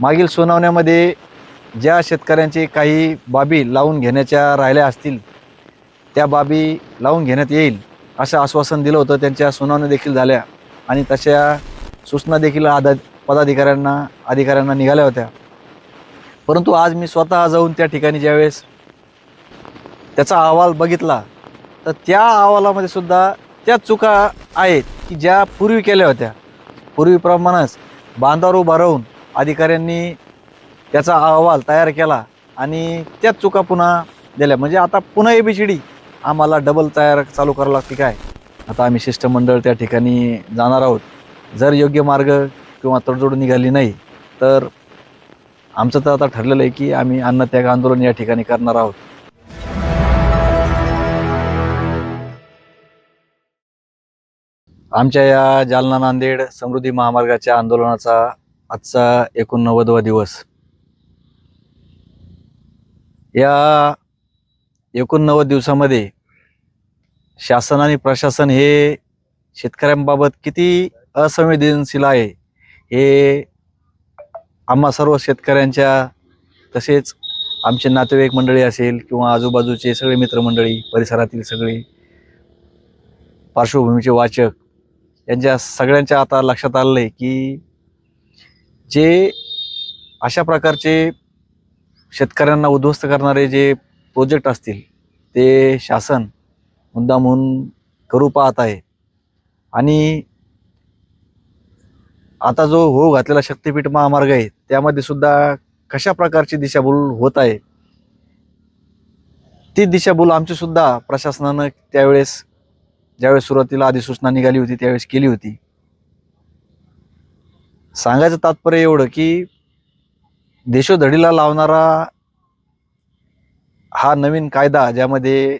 मागील सुनावण्यामध्ये ज्या शेतकऱ्यांची काही बाबी लावून घेण्याच्या राहिल्या असतील त्या बाबी लावून घेण्यात येईल असं आश्वासन दिलं होतं. त्यांच्या सुनावण्या देखील झाल्या आणि तशा सूचना देखील आदा पदाधिकाऱ्यांना अधिकाऱ्यांना निघाल्या होत्या. परंतु आज मी स्वतः जाऊन त्या ठिकाणी ज्यावेळेस त्याचा अहवाल बघितला तर त्या अहवालामध्ये सुद्धा त्या चुका आहेत की ज्या पूर्वी केल्या होत्या. पूर्वीप्रमाणेच बांधावर उभा राहून अधिकाऱ्यांनी त्याचा अहवाल तयार केला आणि त्याच चुका पुन्हा दिल्या. म्हणजे आता पुन्हा ए बी सी डी आम्हाला डबल तयार चालू करावं लागते काय? आता आम्ही शिष्टमंडळ त्या ठिकाणी जाणार आहोत. जर योग्य मार्ग किंवा तडजोड निघाली नाही तर आमचं तर आता ठरलेलं आहे की आम्ही अन्नत्याग आंदोलन या ठिकाणी करणार आहोत. आमच्या या जालना नांदेड समृद्धी महामार्गाच्या आंदोलनाचा आजचा एकोणनव्वदवा दिवस. या एकोणनव्वद दिवसामध्ये शासन आणि प्रशासन हे शेतकऱ्यांबाबत किती असंवेदनशील आहे हे आम्हा सर्व शेतकऱ्यांच्या तसेच आमचे नातेवाईक मंडळी असेल किंवा आजूबाजूचे सगळे मित्रमंडळी परिसरातील सगळे पार्श्वभूमीचे वाचक यांच्या सगळ्यांच्या आता लक्षात आलं आहे की जे अशा प्रकारचे शेतकऱ्यांना उद्ध्वस्त करणारे जे प्रोजेक्ट असतील ते शासन मुद्दा म्हणून करू पाहत आहे. आणि आता जो हो घातलेला शक्तीपीठ महामार्ग आहे त्यामध्ये सुद्धा कशा प्रकारची दिशाभूल होत आहे? ती दिशाभूल आमची सुद्धा प्रशासनानं त्यावेळेस ज्यावेळेस सुरुवातीला अधिसूचना निघाली होती त्यावेळेस केली होती. सांगायचं तात्पर्य एवढं की देशोधडीला लावणारा हा नवीन कायदा ज्यामध्ये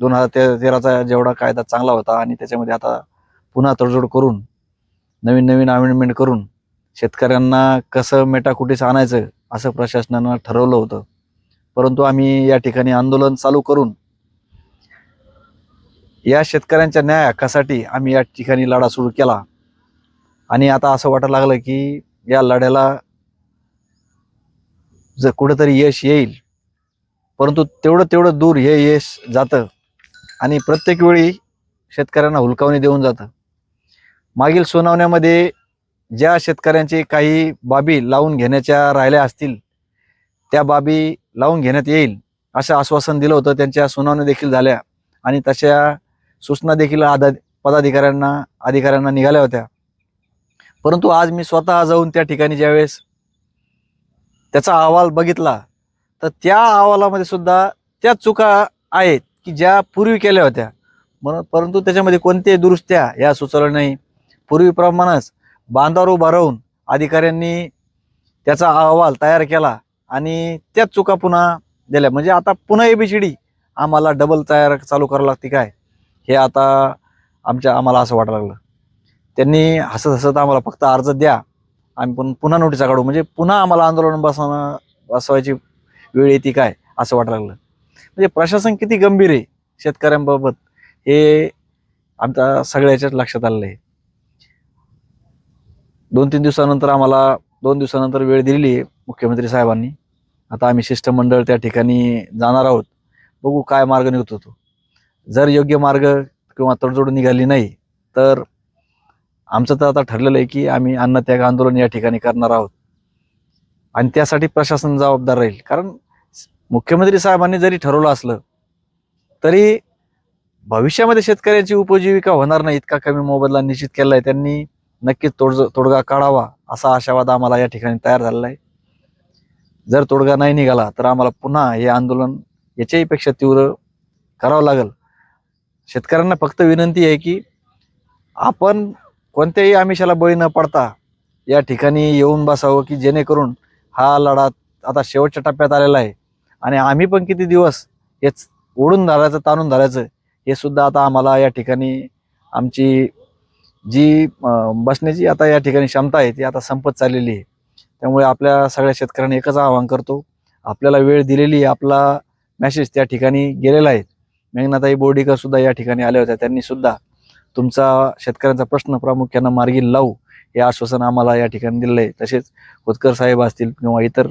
दोन हजार ते तेराचा जेवढा कायदा चांगला होता आणि त्याच्यामध्ये आता पुन्हा तडजोड करून नवीन नवीन अमेंडमेंट करून शेतकऱ्यांना कसं मेटाकुटीस आणायचं असं प्रशासनानं ठरवलं होतं. परंतु आम्ही या ठिकाणी आंदोलन चालू करून या शेतकऱ्यांच्या न्याय हक्कासाठी आम्ही या ठिकाणी लढा सुरू केला. आणि आता असं वाटायला लागलं की या लढ्याला जर कुठंतरी यश येईल परंतु तेवढं तेवढं दूर हे यश जातं आणि प्रत्येक वेळी शेतकऱ्यांना हुलकावणी देऊन जातं. मागील सुनावण्यामध्ये ज्या शेतकऱ्यांची काही बाबी लावून घेण्याच्या राहिल्या असतील त्या बाबी लावून घेण्यात येईल असं आश्वासन दिलं होतं. त्यांच्या सुनावण्या देखील झाल्या आणि तशा सूचना देखील आदा पदाधिकाऱ्यांना अधिकाऱ्यांना निघाल्या होत्या. परंतु आज मी स्वतः जाऊन त्या ठिकाणी ज्यावेळेस त्याचा अहवाल बघितला तर त्या अहवालामध्ये सुद्धा त्या चुका आहेत की ज्या पूर्वी केल्या होत्या. म्हणून परंतु त्याच्यामध्ये कोणत्याही दुरुस्त्या या सुचवल्या नाही. पूर्वीप्रमाणेच बांधावर उभा राहून अधिकाऱ्यांनी त्याचा अहवाल तयार केला आणि त्याच चुका पुन्हा दिल्या. म्हणजे आता पुन्हा A B C D B C D आम्हाला डबल तयार चालू करावं लागते काय? हे आता आमच्या आम्हाला असं वाटायला लागलं. त्यांनी हसत हसत आम्हाला फक्त अर्ज द्या. आम्ही पण पुन्हा नोटिसा काढू. म्हणजे पुन्हा आम्हाला आंदोलन बसवणं बसवायची वेळ येते काय असं वाटायला लागलं. म्हणजे प्रशासन किती गंभीर आहे शेतकऱ्यांबाबत हे आमच्या सगळ्याच्याच लक्षात आलेलं आहे. दोन तीन दिवसानंतर आम्हाला दोन दिवसानंतर वेळ दिलेली आहे मुख्यमंत्री साहेबांनी. आता आम्ही शिष्टमंडळ त्या ठिकाणी जाणार आहोत. बघू काय मार्ग निघतो तो. जर योग्य मार्ग किंवा तडजोड निघाली नाही तर आमचं तर आता ठरलेलं आहे की आम्ही अन्नत्याग आंदोलन या ठिकाणी करणार आहोत. आणि त्यासाठी प्रशासन जबाबदार राहील. कारण मुख्यमंत्री साहेबांनी जरी ठरवलं असलं तरी भविष्यामध्ये शेतकऱ्याची उपजीविका होणार नाही इतका कमी मोबदला निश्चित केला आहे. त्यांनी नक्कीच तोडज तोडगा काढावा असा आशावाद आम्हाला या ठिकाणी तयार झालेला आहे. जर तोडगा नाही निघाला तर आम्हाला पुन्हा हे आंदोलन याच्याही पेक्षा तीव्र करावं लागेल. शेतकऱ्यांना फक्त विनंती आहे की आपण कोणत्याही आमिषाला बळी न पडता या ठिकाणी येऊन बसावं की जेणेकरून हा लढा आता शेवटच्या टप्प्यात आलेला आहे. आणि आम्ही पण किती दिवस हेच ओढून धरायचं ताणून धरायचं हे सुद्धा आता आम्हाला या ठिकाणी आमची जी बसण्याची आता या ठिकाणी क्षमता आहे ती आता संपत चाललेली आहे. त्यामुळे आपल्या सगळ्या शेतकऱ्यांनी एकच आवाहन करतो आपल्याला वेळ दिलेली आहे आपला मॅसेज त्या ठिकाणी गेलेला आहे. मेघनाताई बोर्डीकर सुद्धा या ठिकाणी आल्या होत्या त्यांनी सुद्धा तुमचा शेतकऱ्यांचा प्रश्न प्रामुख्यानं मार्गी लावू हे आश्वासन आम्हाला या ठिकाणी दिलं आहे. तसेच खोतकर साहेब असतील किंवा इतर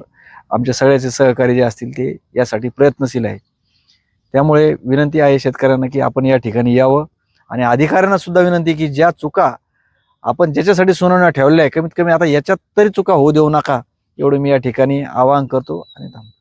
आमच्या सगळ्याचे सहकारी जे असतील ते यासाठी प्रयत्नशील आहे त्यामुळे विनंती आहे शेतकऱ्यांना की आपण या ठिकाणी यावं आणि अधिकाऱ्यांना सुद्धा विनंती की ज्या चुका आपण ज्याच्यासाठी सुनावण्या ठेवल्या आहे कमीत कमी आता याच्यात तरी चुका होऊ देऊ नका. एवढं मी या ठिकाणी आवाहन करतो आणि थांबतो.